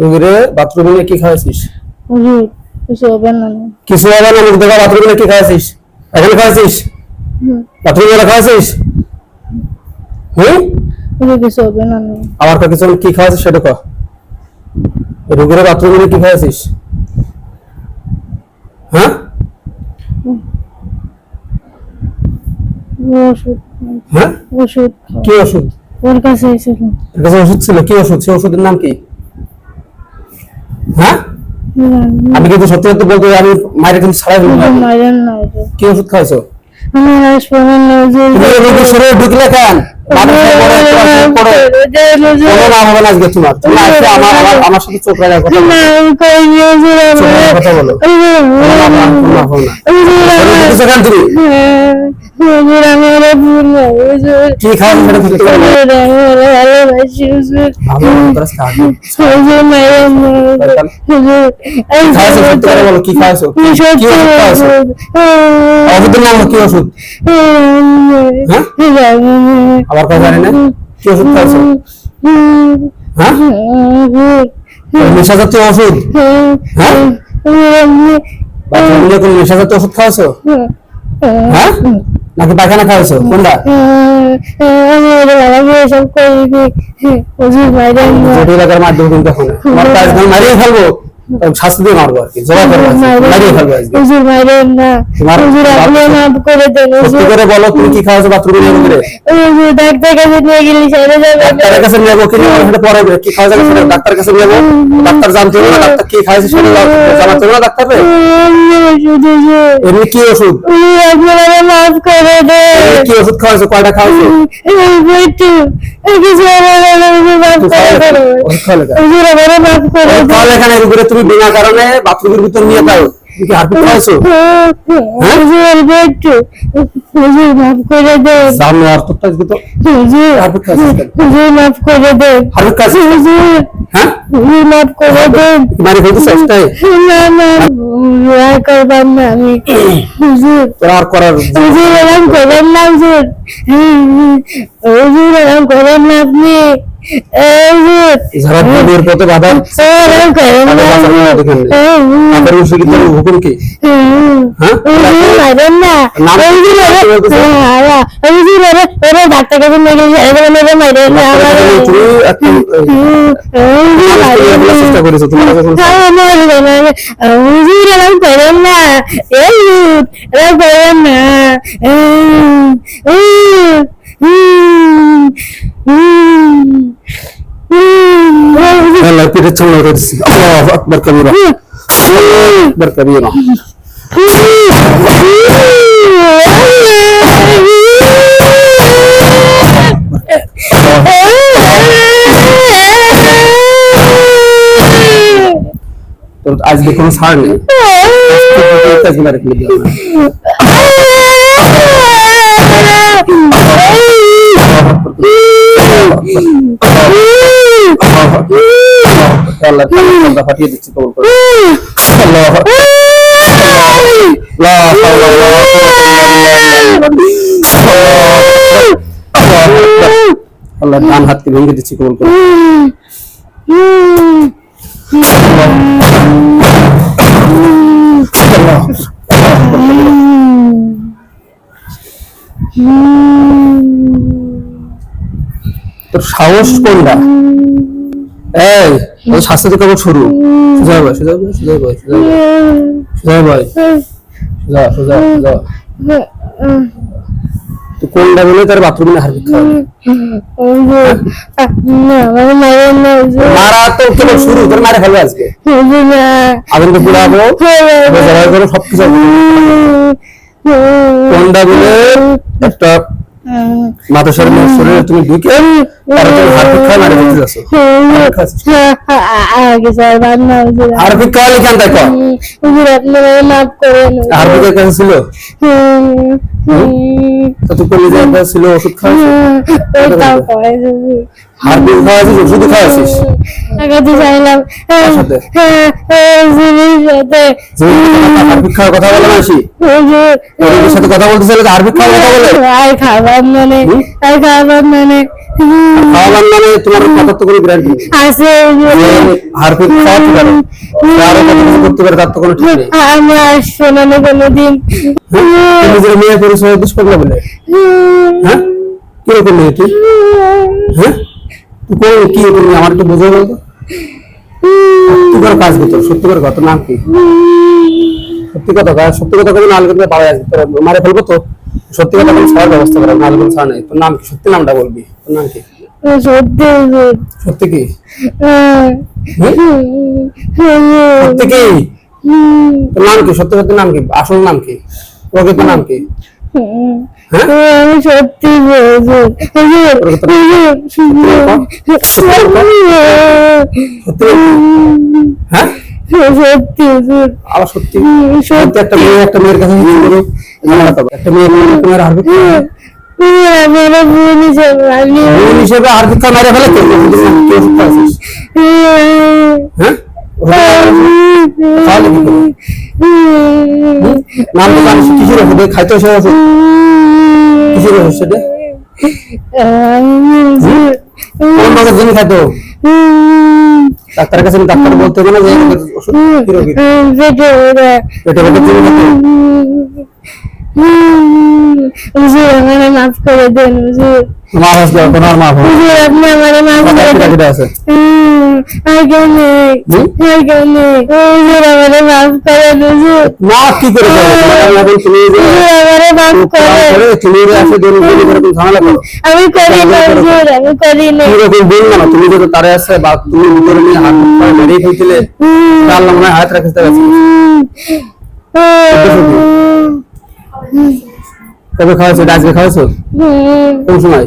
রুগীরে বাথরুমে কি খাওয়াইছিস? কিছু হবে না। কিছু হবে না মুখ দেখা বাথরুমে কি খাওয়াইছিস? এখানে খাওয়াইছিস? বাথরুমে খাওয়াইছিস? হুম? কিছু হবে না। আমার কাছে কি খাওয়াইছিস সেটা কহ রুগীরে বাথরুমে কি খাওয়াইছিস? হ্যাঁ? ওষুধ হ্যাঁ? ওষুধ কি ওষুধ? ওর কাছে এসেছিল ওষুধ ছিল কি ওষুধ? সেই ওষুধের নাম কি? হ্যাঁ আমি কিন্তু সত্যি সত্যি বলতে আমি মায়ের কিন্তু ছাড়াই ফেলব না। কি ওষুধ খাওয়াইছো আমি হাসপাতাল না যে তুমি এই শরীরে ঢুকলে কেন তুমি আমার সাথে চোখ রাখার কথা বলো চোখ ওষুধ হ্যাঁ? আমার কথা জানি না? কি ওষুধ খাওয়াইছো হ্যাঁ? নেশা জাতীয় ওষুধ? হ্যাঁ? বাচ্চাগুলো কোন নেশা জাতীয় ওষুধ খাওয়াইছো হ্যাঁ? নাকি পায়খানা খাওয়াইছো? কোনটা? জটিল এলাকার মাধ্যমে কিন্তু এখন তোমার কাজ মারিয়ে ফেলব। শাস্তি দিয়ে মারবো আর কি জমা করব। মারিয়ে ফেলব হুজুর মাইরেন না। হুজুর আপনি মাফ করে দেন হুজুর। করে বলো তুমি কি খাওয়াছো বাথরুমে নিয়ে করে হুজুর ডাক্তার কাছে নিয়ে গেলে সেরে যাবে। ডাক্তারের কাছে নিয়ে যাব কি নিয়ে সেটা পরে। কি খাওয়া যাবে সেটা ডাক্তারের কাছে নিয়ে যাব। ডাক্তার জানতে না ডাক্তার কি খাইছে সেটা জানাতে হবে না ডাক্তার এমনি কি ওষুধ? আপনারা মাফ করে দেন। কি ওষুধ খাওয়াইছো কয়টা খাওয়াইছো একটু কিছু মাফ করে দেন? হুজুর আমারে মাফ করে দেন। তাহলে এখানে রুগীরে তুমি বিনা কারণে বাথরুমের ভিতর নিয়ে যাও। তুমি হারপিক খাওয়াইছো হুজুর একটু হুজুর মাফ করে দেন সামনে আর তো আজকে তো? হুজুর হারপিক খাওয়াইছিস হুজুর মাফ করে দেন হারপিক খাওয়াইছিস হুজুর হ্যাঁ? হুজুর মাফ করে দেন মারি ফেলতে চেষ্টায় না না আর করবেন না আমি। হুজুর আর করার হুজুর এরকম করেন না হুজুর। হুজুর এরকম করেন না আপনি। এই হুজুর যারা নদীর পথে বাধা এরকম করেন না তাদের বাঁচার কোনো অধিকার নেই। হুজুর আপনার মুশরিকদের হুকুম কি হ্যাঁ হুজুর মারেন না নাম কি? হুজুর নাম কি বলতেছে? হুজুর ওরে ওরে ডাক্তার কাছে নিয়ে গেলে এরকম মেরে মারেন না আমার তুমি একটা হুজুর মানুষ তৈরি করার চেষ্টা করেছো তোমার কাছে কোনো- হুজুর এরকম করেন না এই এরকম করেন না আল্লাহ পিঠে চামড়া করেছি আল্লাহু আকবার কবিরা আল্লাহু আকবার কবিরা তোর আজকে কোনো ছাড় নেই আজকে মারি ফেলে দিলাম না। দিচ্ছি কবুল ডান হাতকে ভেঙে দিচ্ছি কবুল করে আল্লাহ তোর সাহস কোনটা এই, তোর শাস্তি কেবল শুরু সোজা বয় সোজা বয় সোজা বয় সোজা বয়। সোজা সোজা সোজা তুই কোনটা বলে তার মারা তো কেবল শুরু? তোর মারে ফেলবে আজকে? আগুনকে পুরাবো জবাই করে সব কিছু কোনটা বলে? একটা মাদ্রাসার শরীরে তুমি ঢুকে আর তুমি যাচ্ছ। দেখো মাফ করেন হারপিকের কাছে ছিল? তো তুই কোন ছিল ওষুধ খাওয়া তাও কয় খাওয়াছিস ওষুধ খাওয়াছিস চাইলাম। কথা বলে সাথে কথা বলতে চাইলে কথা বলে? আর খাবার মানে আর খাবার মানে খাওয়াবার মানে তোমার কথা তো কোনো গ্যারান্টি নেই আছে হারপিক খাওয়াতে পারে সে কত কিছু করতে পারে তার তো কোনো ঠিক নেই। আমি আসব না না কোনোদিন হ্যাঁ? তুমি নিজের মেয়ের পরিচয় দিস করলে বলে হ্যাঁ? কীরকম মেয়ে তুই? হ্যাঁ? কি করবি আমার একটু বুঝে বলতো সত্যি কাজ করতো সত্যি করে কত নাম কি? সত্যি কথা কয়? সত্যি কথা কবে নাহলে কিন্তু পাওয়া তোর মারে ফেলব তো। সত্যি কথা বলে সবার ব্যবস্থা করে কিন্তু ছাড় নেই। তোর নাম কি? সত্যি নামটা বলবি। তোর নাম কি? সত্যি সত্যি কি। সত্যি কি? তোর নাম কি? সত্যি সত্যি নাম কি? আসল নাম কি? প্রকৃত নাম কি। হ্যাঁ হ্যাঁ সত্যি সত্যি সত্যি একটা মেয়ে একটা মেয়ের কাছে। একটা হারবে হিসেবে আর? হ্যাঁ করবি? নাম তো জানিস কিসের ওষুধ এই খাইতে কিসের ওষুধ সেটা কোন জন্য খাইতো? ডাক্তারের কাছে ডাক্তার বলতে না যে ওষুধ কি রোগী? পেটে পেটে তুমি হুজুর আমার মাফ করে দেন হুজুর। হুজুর আপনি আমার মাফ করে দেন। আছে আমি তুমি যদি তারে আছে বা তুমি ভিতরে নিয়ে হাত পা মনে হাত রাখিস তার কাছে কবে খাওয়াছো আজকে খাওয়াছো কোন সময়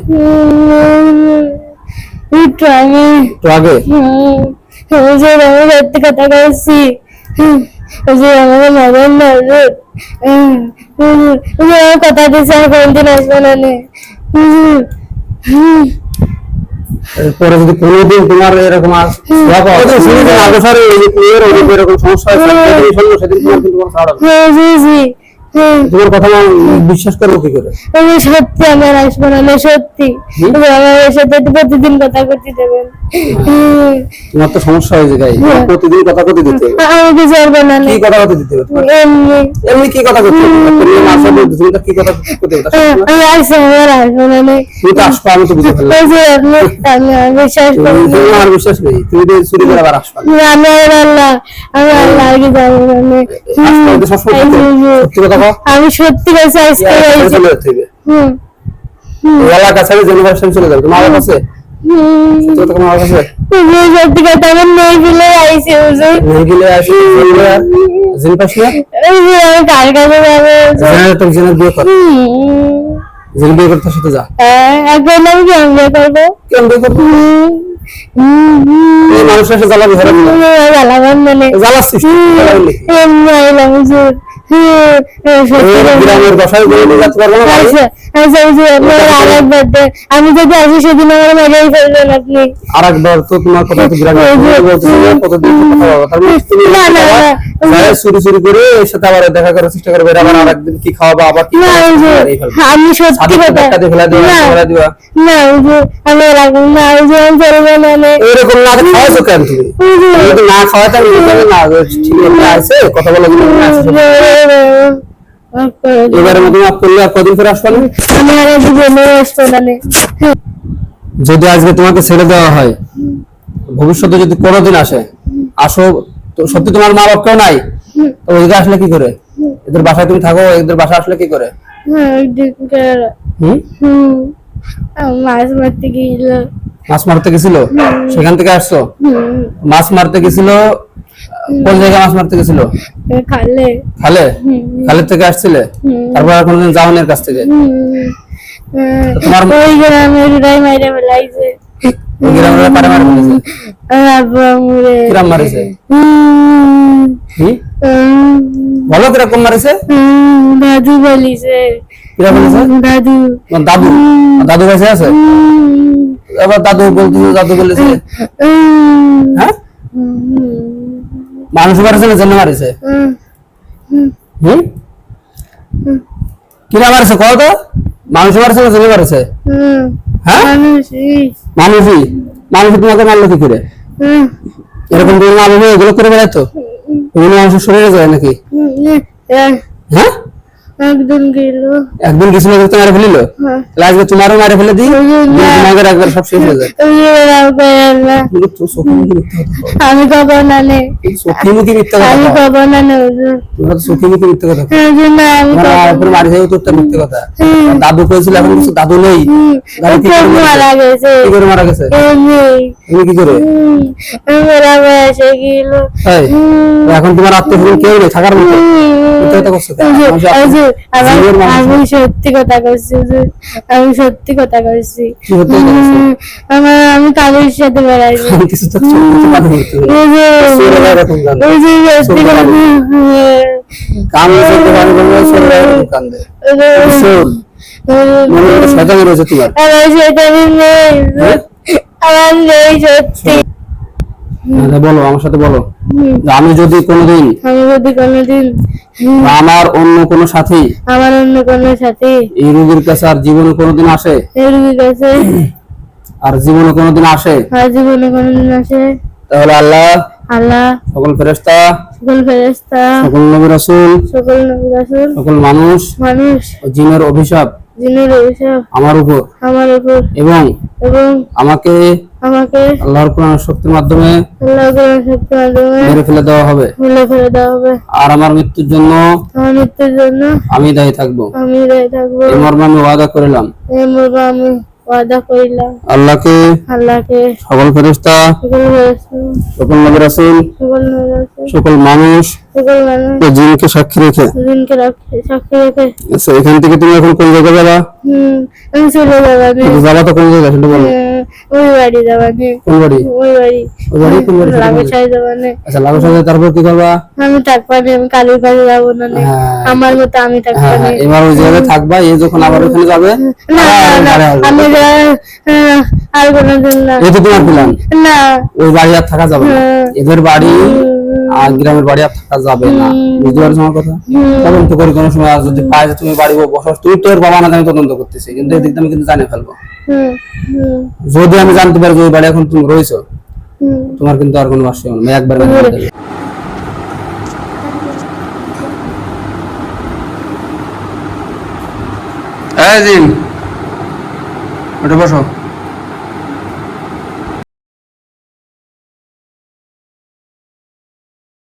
একটু আমি তো আগে হুজুর আমি সত্যি কথা বলছি হুজুর আমাকে মারেন না হুজুর হুজুর কথা দিচ্ছে আমি কোনদিন আসব না হুজুর পরে যদি কোনোদিন তোমার এরকম আর আগে এরকম সমস্যা হয়েছে সেদিন তোমার কিন্তু কোনো ছাড় তোমার কথা আমি বিশ্বাস করব কি করে? আমি সত্যি আমার আসব না নে, সত্যি? আমার সাথে প্রতিদিন কথা করতে দেবেন তোমার তো সমস্যা হ্যাঁ। প্রতিদিন কথা কতে দিতে আমি না কি কথা কতে দিতে এমনি। এমনি কি কথা করতে মাসে তুমি কি কথা করতে তোমার? আমি আসব আমার আসব না তুমি তো আসবা আমি তো বুঝে ফেললাম। আমি আমি বিশ্বাস করি তুমি- তুমি আমার বিশ্বাস নেই তুমি তো চুরি করে আবার আসবা। আমি আল্লাহ আমি না সত্যি- কথা আমি সত্যি কাছে আজকে চলে যেতে হবে হুম। চলে যাবে। তোমার কাছে? সত্যি কথা তোমার কাছে? হুজুর সত্যি কথা আমার নেই ফেলে আইসি হুজুর। নেই গেলে আসি জিন পাস না আমি কার কাছে যাব হুজুর? তো জেনারেল বিয়ে কর হুম। জেন বিয়ে করতে সাথে যা। হ্যাঁ, এখন আমি কেন বিয়ে করবি? হুম। হুম, হুম। মানুষের সাথে জ্বালাবি জ্বালাবেন মানে। জ্বালাচ্ছিস? হুজুর? হুম, হুম, সত্যি এই কথা। গ্রামের দশায় গিয়ে নিয়ে যেতে পারব না আরেকবার আমি যদি আসি সেদিন আমার মেরেই ফেলবেন আপনি আর তো তোমার কথা যে- যে চুরি চুরি করে এর সাথে আবার দেখা করার চেষ্টা করবে আবার আরেকদিন কি খাওয়াবা আবার কি আমি সত্যি সাথে কথা ফেলা দিবা না হুজুর আমি এরকম না আমি চলবো না এরকম না খাওয়াছো কেন তুমি? না খাওয়াতে আমি না ঠিক আছে কথা বলার জন্য তুমি আসছো। মাফ করে দিন। এবারে মতো মাফ করলে আর কদিন ফেরে আসবা আমি আর জীবনে আসব না যদি আজকে তোমাকে ছেড়ে দেওয়া হয় ভবিষ্যতে যদি কোনোদিন আসে আসো সত্যি তোমার মা বাপ কেউ নাই? তো ওইদিকে আসলে কি করে? এদের বাসায় তুমি থাকো এদের বাসা আসলে কি করে? হ্যাঁ, মারতে মাছ মারতে গেছিল? সেখান থেকে আসছো? মাছ মারতে গেছিল কোন জায়গায় মাছ মারতে গেছিল? খালে। খালে? খালের থেকে আসছিলে? তারপর আর কোনোদিন এর কাছ থেকে? তোমার- ওই গ্রামে রুড়াই মাইরে ফেলাইছে। ওই গ্রামের পারে মারে ফেলেছে? আব্বা মুড়ে। কিরাম মারিছে? দাদু বলিছে। কিরা বলেছে? দাদু। দাদু? দাদু কাছে আছে? আবার দাদু বলতেছে দাদু বলেছে। হ্যাঁ? মানুষ মারছে না জন্য মারছে? হুম কিরা মারছে? তো। মানুষ মারছে না জন্য মারছে? হ্যাঁ? মানুষই। মানুষ তোমাকে মারলো কি করে? এরকম করে মানুষ এগুলো করে বেড়াতো এগুলো মানুষের শরীরে যায় নাকি? হ্যাঁ? একদিন গেল। একদিন মারে ফেলিল? হ্যাঁ। আজকে তোমারও মারে ফেলে দিই? তোমাকে একবার সব শেষ হয়ে যায়। আমি কব না নে। মুখে মিথ্যা কথা আমি। কব না নে তোমরা তো মুখে মিথ্যা কথা আর মারি তোরটা মিথ্যা কথা। দাদু কইছিল এখন কিছু দাদু নেই। দাদু কি করে মারা গেছে? কি করে মারা গেছে? এমনি কি করে? মেরা বয়সে গেল। এখন তোমার আত্মীয় কেউ নেই থাকার মতো। কথা করছ আমি সত্যি কথা কইছি আমি সত্যি কথা কইছি? আমার আমি কাজের সাথে বেড়াইছি আমার হ্যাঁ? আমার সত্যি। বলো আমার সাথে বলো। আমি যদি কোনোদিন আমি যদি কোনোদিন আমার অন্য কোনো সাথী আমার অন্য কোনো সাথে এই রোগীর কাছে আর জীবনে কোনোদিন আসে? এরকম কাছে আর জীবনে কোনোদিন আসে? আর জীবনে কোনোদিন আসে? তাহলে আল্লাহ আল্লাহ। সকল ফেরেস্তা সকল ফেরেস্তা সকল নবী রাসূল সকল নবী রাসূল সকল মানুষ মানুষ জিনের অভিশাপ যিনি অভিশাপ আমার উপর। আমার উপর এবং এবং আমাকে আমাকে আল্লাহর কোরআন শক্তির মাধ্যমে আল্লাহর কোরআন শক্তির মাধ্যমে মেরে ফেলে দেওয়া হবে। মিলে ফেলে দেওয়া হবে। আর আমার মৃত্যুর জন্য আমার মৃত্যুর জন্য আমি দায়ী থাকব। আমি দায়ী থাকব। এই মর্মে আমি ওয়াদা করিলাম। এই মর্মে আমি ওয়াদা করিলাম। আল্লাহকে আল্লাহকে। সকল ফেরেশতা সকল ফেরেশতা, সকল নবী রাসূল সকল নবী রাসূল, সকল মানুষ সকল মানুষ। জিনকে সাক্ষী রেখে। জিনকে সাক্ষী রেখে। আচ্ছা এখান থেকে তুমি এখন কোন জায়গায় যাবা? হুম আমি চলে কিন্তু যাবা তো কোন জায়গায় সেটা বলো। ওই বাড়ি যাবা কোন বাড়ি? ওই বাড়ি। ওই কোন বাড়ি সেটা বলো। লাগাই আচ্ছা লাগো সাথে তারপর কি করবা? আমি থাকবানি আমি কালীর কাছে যাব না। আমার মতো আমি এবার ওই জায়গায় থাকবা এ যখন আবার ওখানে যাবে না আবার না, ঘরে না আসবে। আমি আর কোনোদিন না। এই তো তোমার প্ল্যান না। ওই বাড়ি আর থাকা যাবে না। এদের বাড়ি আর গ্রামের বাড়ি আর থাকা যাবে না। বুঝতে পারছ আমার কথা? তদন্ত করি কোনো সময় যদি পাই যে তুমি বাড়ি বসো তুমি তোর বাবা না আমি তদন্ত করতেছি। কিন্তু এদিক আমি কিন্তু জানিয়ে ফেলব। যদি আমি জানতে পারি যে ওই বাড়ি এখন তুমি রয়েছো তোমার কিন্তু আর কোনো বাসি হবে না। আমি একবার মেনে। এই জিন ওটা বসো।